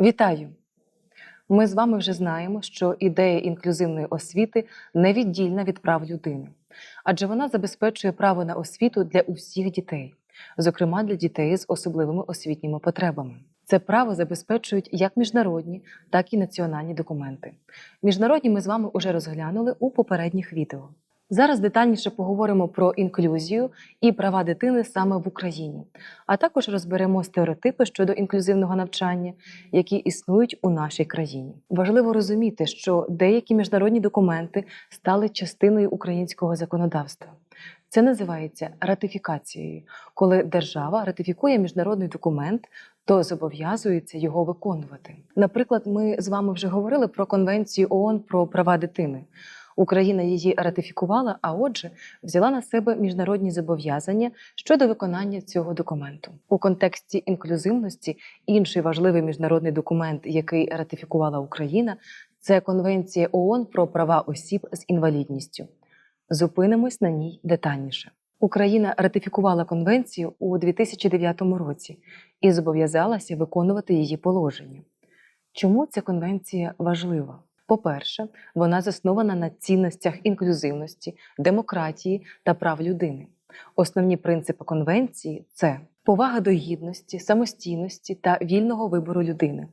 Вітаю! Ми з вами вже знаємо, що ідея інклюзивної освіти невіддільна від прав людини, адже вона забезпечує право на освіту для усіх дітей, зокрема для дітей з особливими освітніми потребами. Це право забезпечують як міжнародні, так і національні документи. Міжнародні ми з вами вже розглянули у попередніх відео. Зараз детальніше поговоримо про інклюзію і права дитини саме в Україні, а також розберемо стереотипи щодо інклюзивного навчання, які існують у нашій країні. Важливо розуміти, що деякі міжнародні документи стали частиною українського законодавства. Це називається ратифікацією, коли держава ратифікує міжнародний документ, то зобов'язується його виконувати. Наприклад, ми з вами вже говорили про конвенцію ООН про права дитини. Україна її ратифікувала, а отже, взяла на себе міжнародні зобов'язання щодо виконання цього документу. У контексті інклюзивності інший важливий міжнародний документ, який ратифікувала Україна, це Конвенція ООН про права осіб з інвалідністю. Зупинимось на ній детальніше. Україна ратифікувала конвенцію у 2009 році і зобов'язалася виконувати її положення. Чому ця конвенція важлива? По-перше, вона заснована на цінностях інклюзивності, демократії та прав людини. Основні принципи конвенції це повага до гідності, самостійності та вільного вибору людини,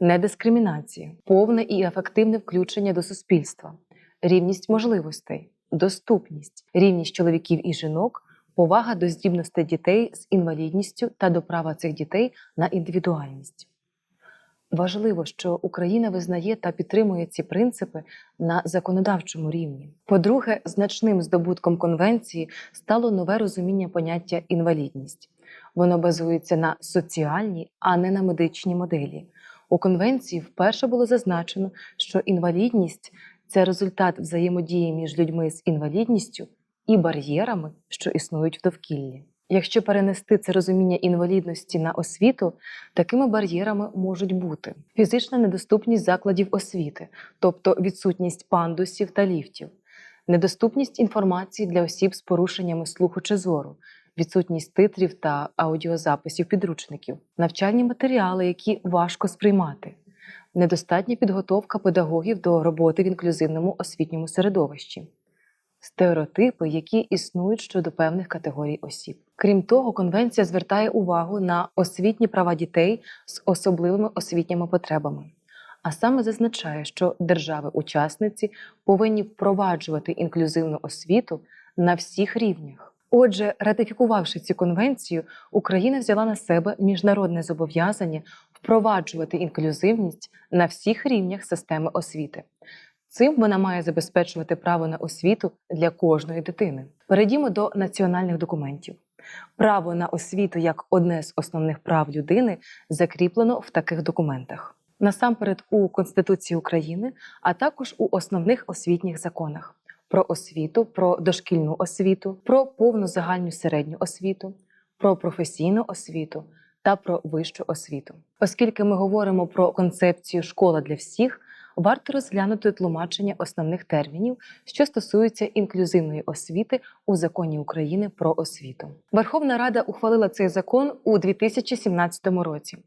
недискримінація, повне і ефективне включення до суспільства, рівність можливостей, доступність, рівність чоловіків і жінок, повага до здібностей дітей з інвалідністю та до права цих дітей на індивідуальність. Важливо, що Україна визнає та підтримує ці принципи на законодавчому рівні. По-друге, значним здобутком конвенції стало нове розуміння поняття інвалідність. Воно базується на соціальній, а не на медичній моделі. У конвенції вперше було зазначено, що інвалідність це результат взаємодії між людьми з інвалідністю і бар'єрами, що існують в довкіллі. Якщо перенести це розуміння інвалідності на освіту, такими бар'єрами можуть бути фізична недоступність закладів освіти, тобто відсутність пандусів та ліфтів, недоступність інформації для осіб з порушеннями слуху чи зору, відсутність титрів та аудіозаписів підручників, навчальні матеріали, які важко сприймати, недостатня підготовка педагогів до роботи в інклюзивному освітньому середовищі стереотипи, які існують щодо певних категорій осіб. Крім того, конвенція звертає увагу на освітні права дітей з особливими освітніми потребами, а саме зазначає, що держави-учасниці повинні впроваджувати інклюзивну освіту на всіх рівнях. Отже, ратифікувавши цю конвенцію, Україна взяла на себе міжнародне зобов'язання впроваджувати інклюзивність на всіх рівнях системи освіти. Цим вона має забезпечувати право на освіту для кожної дитини. Перейдімо до національних документів. Право на освіту як одне з основних прав людини закріплено в таких документах. Насамперед у Конституції України, а також у основних освітніх законах про освіту, про дошкільну освіту, про повну загальну середню освіту, про професійну освіту та про вищу освіту. Оскільки ми говоримо про концепцію школа для всіх варто розглянути тлумачення основних термінів, що стосуються інклюзивної освіти у законі України про освіту. Верховна Рада ухвалила цей закон у 2017 році.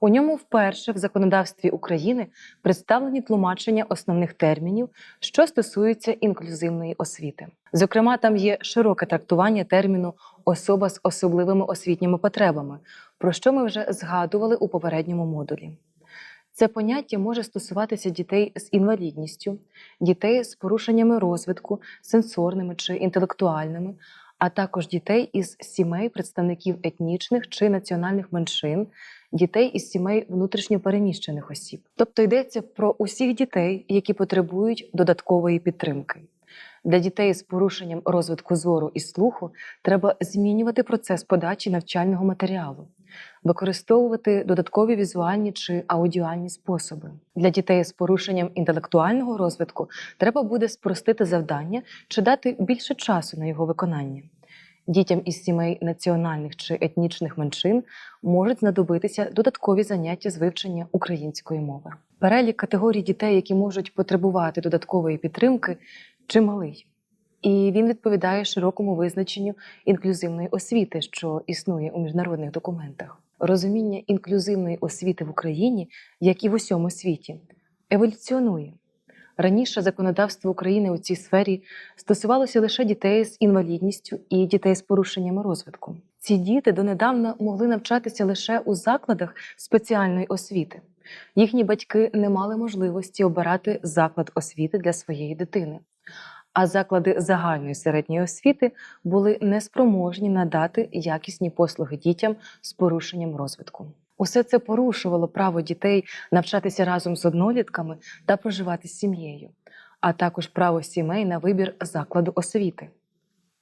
У ньому вперше в законодавстві України представлені тлумачення основних термінів, що стосуються інклюзивної освіти. Зокрема, там є широке трактування терміну особа з особливими освітніми потребами, про що ми вже згадували у попередньому модулі. Це поняття може стосуватися дітей з інвалідністю, дітей з порушеннями розвитку, сенсорними чи інтелектуальними, а також дітей із сімей представників етнічних чи національних меншин, дітей із сімей внутрішньопереміщених осіб. Тобто йдеться про усіх дітей, які потребують додаткової підтримки. Для дітей з порушенням розвитку зору і слуху треба змінювати процес подачі навчального матеріалу, використовувати додаткові візуальні чи аудіальні способи. Для дітей з порушенням інтелектуального розвитку треба буде спростити завдання чи дати більше часу на його виконання. Дітям із сімей національних чи етнічних меншин можуть знадобитися додаткові заняття з вивчення української мови. Перелік категорій дітей, які можуть потребувати додаткової підтримки, чималий. І він відповідає широкому визначенню інклюзивної освіти, що існує у міжнародних документах. Розуміння інклюзивної освіти в Україні, як і в усьому світі, еволюціонує. Раніше законодавство України у цій сфері стосувалося лише дітей з інвалідністю і дітей з порушеннями розвитку. Ці діти донедавна могли навчатися лише у закладах спеціальної освіти. Їхні батьки не мали можливості обирати заклад освіти для своєї дитини. А заклади загальної середньої освіти були неспроможні надати якісні послуги дітям з порушенням розвитку. Усе це порушувало право дітей навчатися разом з однолітками та проживати з сім'єю, а також право сімей на вибір закладу освіти.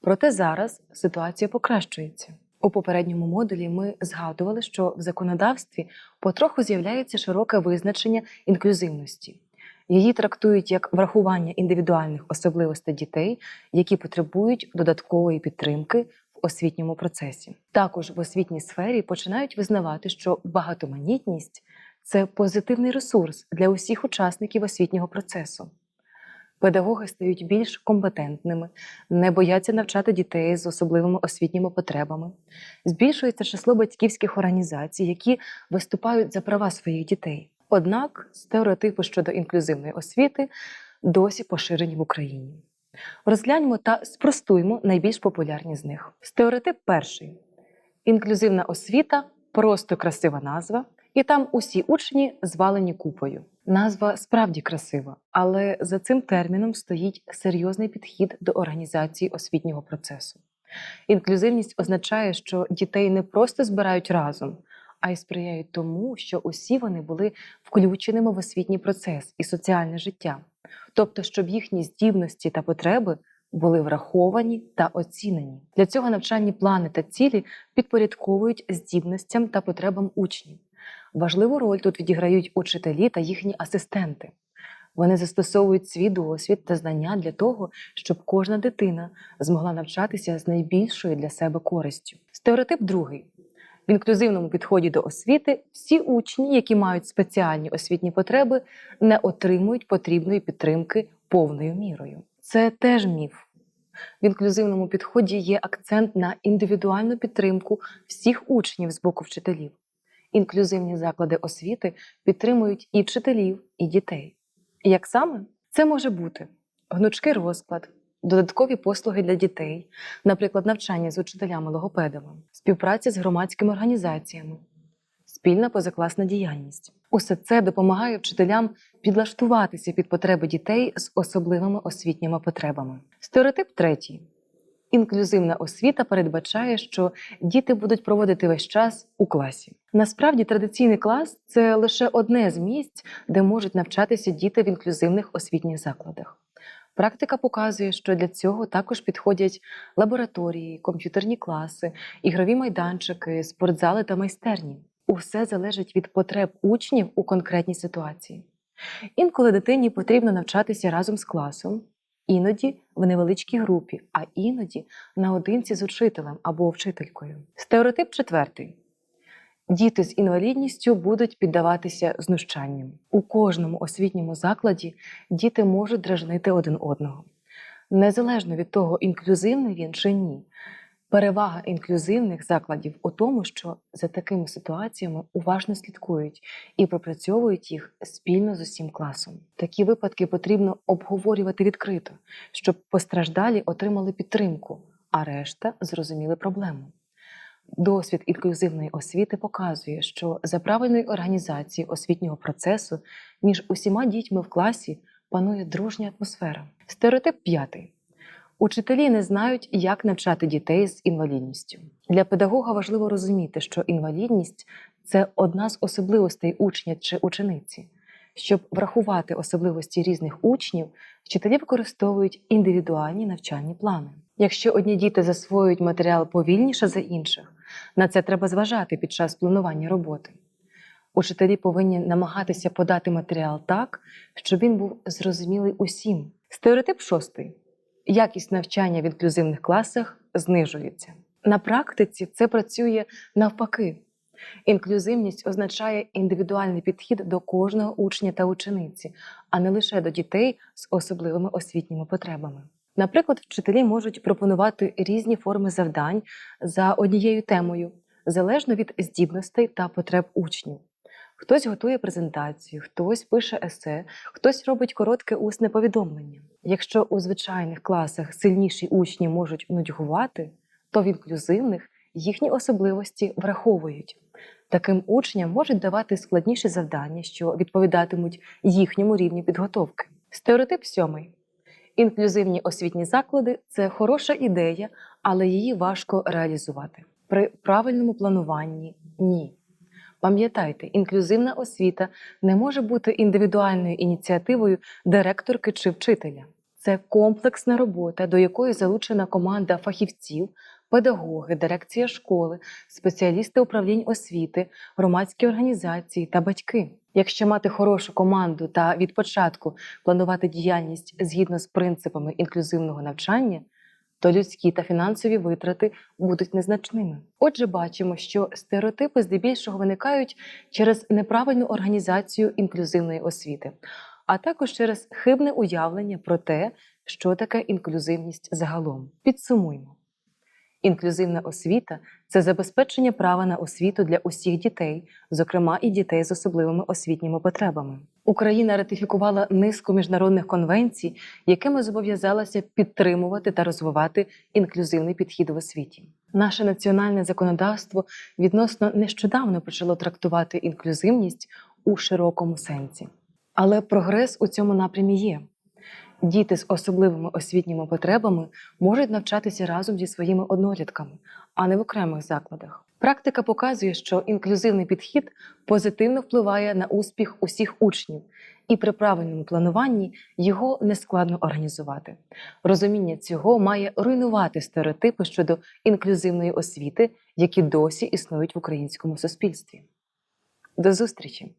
Проте зараз ситуація покращується. У попередньому модулі ми згадували, що в законодавстві потроху з'являється широке визначення інклюзивності. Її трактують як врахування індивідуальних особливостей дітей, які потребують додаткової підтримки в освітньому процесі. Також в освітній сфері починають визнавати, що багатоманітність це позитивний ресурс для усіх учасників освітнього процесу. Педагоги стають більш компетентними, не бояться навчати дітей з особливими освітніми потребами. Збільшується число батьківських організацій, які виступають за права своїх дітей. Однак стереотипи щодо інклюзивної освіти досі поширені в Україні. Розгляньмо та спростуємо найбільш популярні з них. Стереотип перший: інклюзивна освіта просто красива назва, і там усі учні звалені купою. Назва справді красива, але за цим терміном стоїть серйозний підхід до організації освітнього процесу. Інклюзивність означає, що дітей не просто збирають разом, а й сприяють тому, що усі вони були включеними в освітній процес і соціальне життя, тобто, щоб їхні здібності та потреби були враховані та оцінені. Для цього навчальні плани та цілі підпорядковують здібностям та потребам учнів. Важливу роль тут відіграють учителі та їхні асистенти. Вони застосовують свій досвід та знання для того, щоб кожна дитина змогла навчатися з найбільшою для себе користю. Стереотип другий. В інклюзивному підході до освіти всі учні, які мають спеціальні освітні потреби, не отримують потрібної підтримки повною мірою. Це теж міф. В інклюзивному підході є акцент на індивідуальну підтримку всіх учнів з боку вчителів. Інклюзивні заклади освіти підтримують і вчителів, і дітей. Як саме це може бути гнучкий розклад, додаткові послуги для дітей, наприклад, навчання з учителями-логопедами, співпраця з громадськими організаціями, спільна позакласна діяльність. Усе це допомагає вчителям підлаштуватися під потреби дітей з особливими освітніми потребами. Стереотип третій. Інклюзивна освіта передбачає, що діти будуть проводити весь час у класі. Насправді, традиційний клас це лише одне з місць, де можуть навчатися діти в інклюзивних освітніх закладах. Практика показує, що для цього також підходять лабораторії, комп'ютерні класи, ігрові майданчики, спортзали та майстерні. Усе залежить від потреб учнів у конкретній ситуації. Інколи дитині потрібно навчатися разом з класом, іноді в невеличкій групі, а іноді наодинці з учителем або вчителькою. Стереотип четвертий. Діти з інвалідністю будуть піддаватися знущанням. У кожному освітньому закладі діти можуть дражнити один одного. Незалежно від того, інклюзивний він чи ні. Перевага інклюзивних закладів у тому, що за такими ситуаціями уважно слідкують і пропрацьовують їх спільно з усім класом. Такі випадки потрібно обговорювати відкрито, щоб постраждалі отримали підтримку, а решта зрозуміли проблему. Досвід інклюзивної освіти показує, що за правильної організації освітнього процесу між усіма дітьми в класі панує дружня атмосфера. Стереотип п'ятий. Учителі не знають, як навчати дітей з інвалідністю. Для педагога важливо розуміти, що інвалідність це одна з особливостей учня чи учениці. Щоб врахувати особливості різних учнів, вчителі використовують індивідуальні навчальні плани. Якщо одні діти засвоюють матеріал повільніше за інших, на це треба зважати під час планування роботи. Учителі повинні намагатися подати матеріал так, щоб він був зрозумілий усім. Стереотип шостий. Якість навчання в інклюзивних класах знижується. На практиці це працює навпаки. Інклюзивність означає індивідуальний підхід до кожного учня та учениці, а не лише до дітей з особливими освітніми потребами. Наприклад, вчителі можуть пропонувати різні форми завдань за однією темою, залежно від здібностей та потреб учнів. Хтось готує презентацію, хтось пише есе, хтось робить коротке усне повідомлення. Якщо у звичайних класах сильніші учні можуть нудьгувати, то в інклюзивних їхні особливості враховують. Таким учням можуть давати складніші завдання, що відповідатимуть їхньому рівню підготовки. Стереотип сьомий. Інклюзивні освітні заклади це хороша ідея, але її важко реалізувати. При правильному плануванні ні. Пам'ятайте, інклюзивна освіта не може бути індивідуальною ініціативою директорки чи вчителя. Це комплексна робота, до якої залучена команда фахівців, педагоги, дирекція школи, спеціалісти управлінь освіти, громадські організації та батьки. Якщо мати хорошу команду та від початку планувати діяльність згідно з принципами інклюзивного навчання, то людські та фінансові витрати будуть незначними. Отже, бачимо, що стереотипи здебільшого виникають через неправильну організацію інклюзивної освіти, а також через хибне уявлення про те, що таке інклюзивність загалом. Підсумуємо. Інклюзивна освіта це забезпечення права на освіту для усіх дітей, зокрема і дітей з особливими освітніми потребами. Україна ратифікувала низку міжнародних конвенцій, якими зобов'язалася підтримувати та розвивати інклюзивний підхід в освіті. Наше національне законодавство відносно нещодавно почало трактувати інклюзивність у широкому сенсі. Але прогрес у цьому напрямі є. Діти з особливими освітніми потребами можуть навчатися разом зі своїми однолітками, а не в окремих закладах. Практика показує, що інклюзивний підхід позитивно впливає на успіх усіх учнів, і при правильному плануванні його нескладно організувати. Розуміння цього має руйнувати стереотипи щодо інклюзивної освіти, які досі існують в українському суспільстві. До зустрічі!